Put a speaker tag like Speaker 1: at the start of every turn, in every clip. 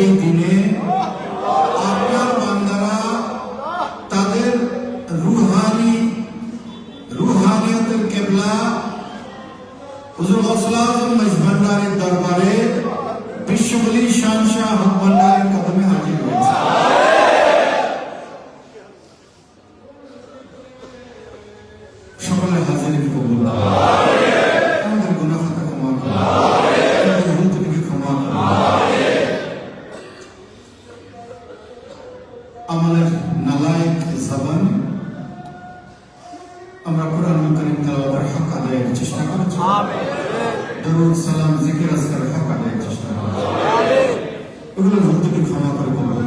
Speaker 1: এই দিনে আপনার বান্দারা তাদের রুহানি, রুহানিয়তের কেবলা। হুজুর গৌসুল আজম মজভান্ডারের দরবারে বিশ্ববলী শান আমাদের নালায়ক জবান। আমরা কোরআন করিম তেলাওয়াতের হক আদায়ের চেষ্টা করছি। দরুদ সালাম জিকির আজকার হক আদায়ের চেষ্টা করছি। ওগুলো ভুল ত্রুটি ক্ষমা করে কবুল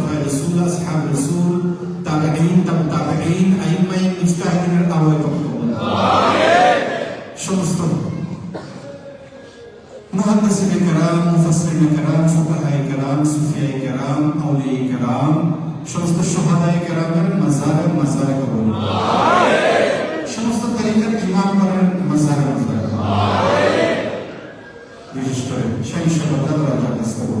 Speaker 1: খোলাফায় রসুল আসহাব রসুল তাবেঈন তাবে তাবেঈন আইমাই মুজতাহিদিনের আওয়ায় পক্ষ সমস্ত মহাদ্দেশিনে কেরাম মুফাসসিরিনে কেরাম ফুকাহায়ে কেরাম সুফিয়ায়ে কেরাম আউলিয়ায়ে কেরাম সমস্ত সুহাদায়ে কেরামের মাজারে মাজারে কবুল সমস্ত তরিকার ইমামগণের মাজারে মাজারে বিশেষ করে সেই সব আল্লাহ রাজা কবুল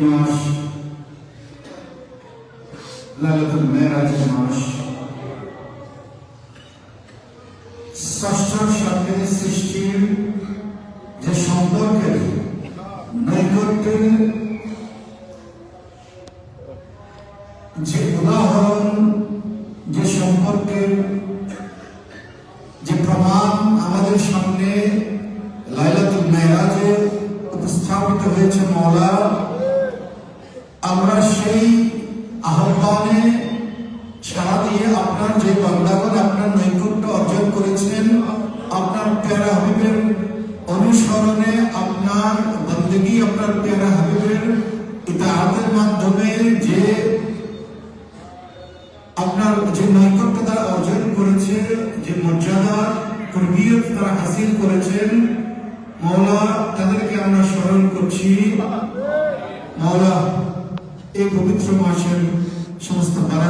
Speaker 1: মাস মেরাজের মাস সাথে সৃষ্টির যে সম্পর্কের নৈকট্যের যে উদাহরণ, যে সম্পর্কের যে প্রমাণ আমাদের সামনে লাইলাতুল মেরাজে উপস্থাপিত হয়েছে মৌলা আমরা সেই আহ্বানে সারা আপনার যে বান্দাগণ আপনার নৈকট্য অর্জন করেছেন, আপনার প্যারা হাবিবের অনুসরণে আপনার বন্দগি, আপনার প্যারা হাবিবের ইতাহাতের মাধ্যমে যে আপনার যে নৈকট্য তারা অর্জন করেছে, যে মর্যাদা কর্মীয়ত তারা হাসিল করেছেন মৌলা তাদেরকে আমরা স্মরণ করছি। মৌলা এই পবিত্র মাসের সমস্ত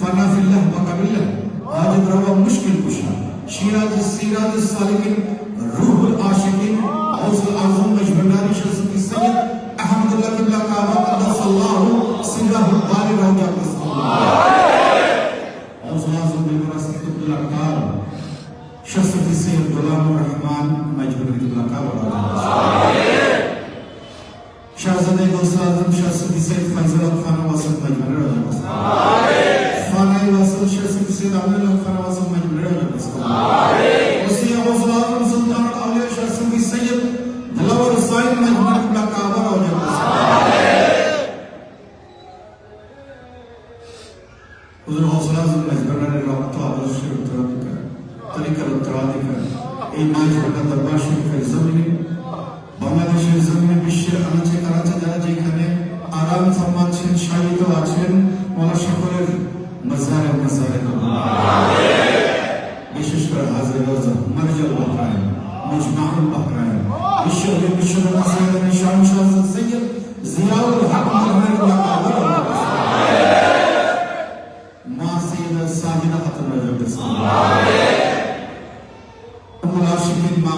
Speaker 1: فنا فی اللہ وقب اللہ حاجت روا مشکل کشا۔ شیرات سیرات سالکن روح العاشقین غوث العظم مجمنداری کی سید احمد اللہ قبلہ کعبہ قدس اللہ علیہ وسلم سیرہ بار جاتا صلی اللہ علیہ وسلم۔ غوث العظم مجمنداری قبلہ کعبہ کی سید غلام الرحمن مجبنانی قبلہ کعبہ اللہ شاہزادہ غوث شخص کی سید فیضل جاتا صلی اللہ علیہ وسلم cada রাজা মারজাল বাহরাইন মজমাউল বাহরাইন বিশ্বকে বিশ্ব মাসিদের নিশান শাহজাদ সৈয়দ জিয়াউল হক মারহান বাহরাইন মা সাহিনা খাতুন রাজা আমিন আল্লাহ শিকিন মা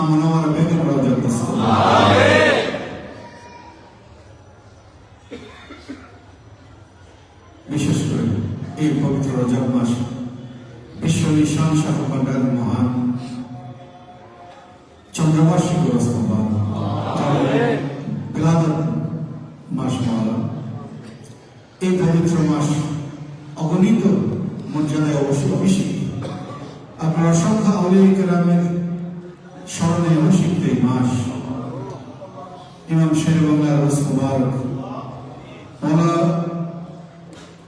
Speaker 1: অসংখ্য আউলিয়া কেরামের স্মরণে অভিষিক্ত এই মাস ইমাম শের বাংলার রোজ মুবারক ওরা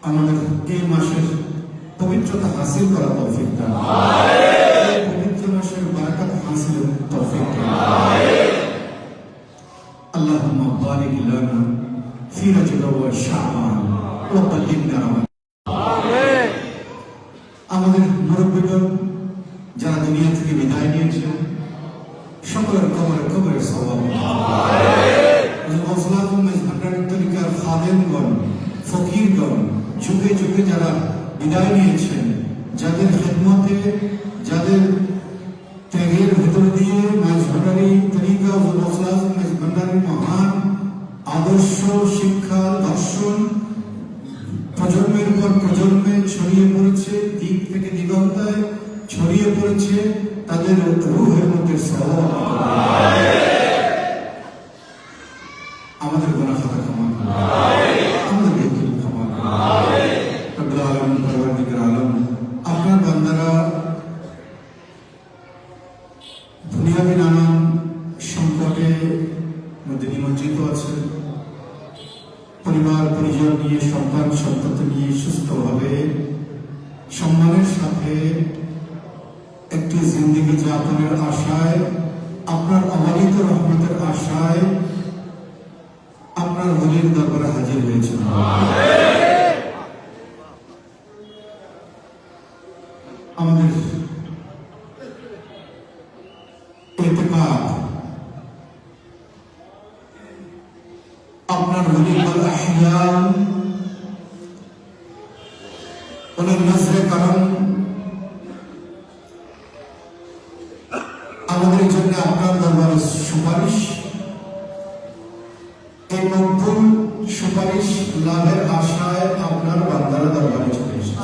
Speaker 1: আমাদের এই মাসের পবিত্রতা হাসিল করা তৌফিক দান এই পবিত্র মাসের বারাকাত হাসিলের তৌফিক দান اللهم بارك لنا في رجب وشعبان وبلغنا বিদায় নিয়েছেন সকলের কবরে কবরে ভান্ডারের তরিকার খাদেমগণ, ফকিরগণ, যুগে যুগে যারা বিদায় নিয়েছেন, যাদের খেদমতে, যাদের তাদের রুহের মধ্যে দুনিয়াবি নানান সংকটে মধ্যে নিমজ্জিত আছে। পরিবার, পরিজন নিয়ে, সন্তান সন্ততি নিয়ে সুস্থভাবে সম্মানের সাথে একটি জিন্দিগি যাপনের আশায়, আপনার অবাধিত রহমতের আশায় আপনার হলির দরবারে হাজির হয়েছিল আপনার হলিফাল আহিয়াম, ওনার নজরে কারণ আমাদের জন্য আপনার দরবারে সুপারিশ। এই মকবুল সুপারিশ লাভের আশায় আপনার বান্দারা দরবারে চলে এসেছে।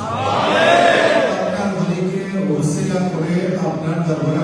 Speaker 1: আপনার হলিকে ওসিলা করে আপনার দরবারে